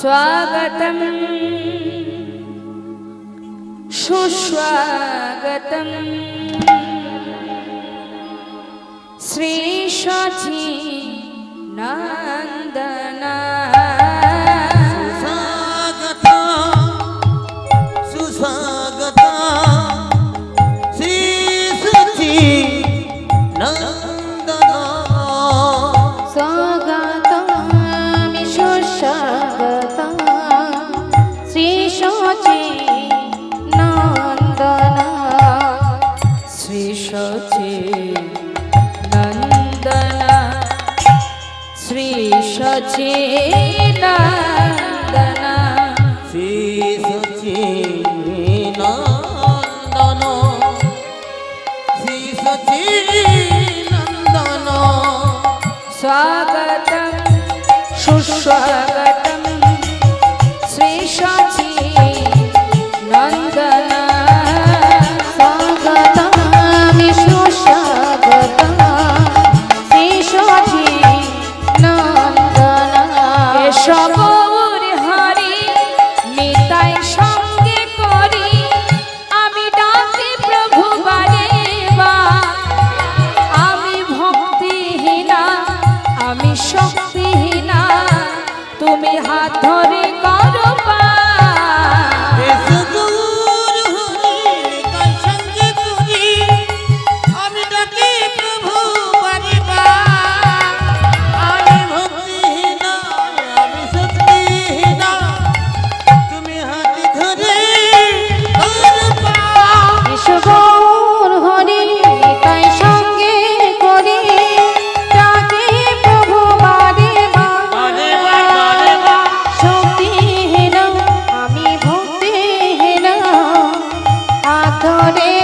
स्वागतम्। सुस्वागतम्। श्रीष्वी नन्दना। সচে। নন্দনা শ্রী সচে নন্দনা। শ্রী সচে নন্দন। শ্রী সচে নন্দন। স্বাগতম সুস্বাগত আদরে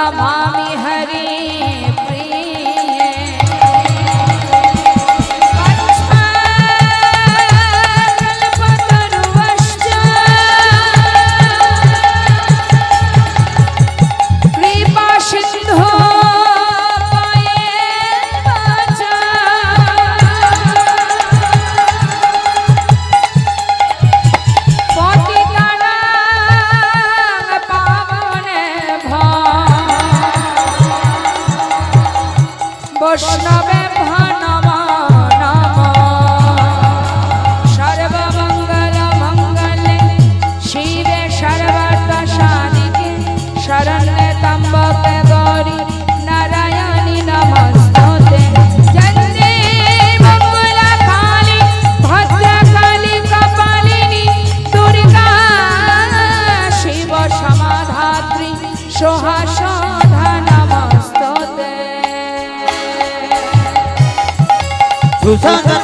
Rama. বৈষ্ণবে নম নম সর্বমঙ্গল गौरी नारायणी সর্বার্থ 看看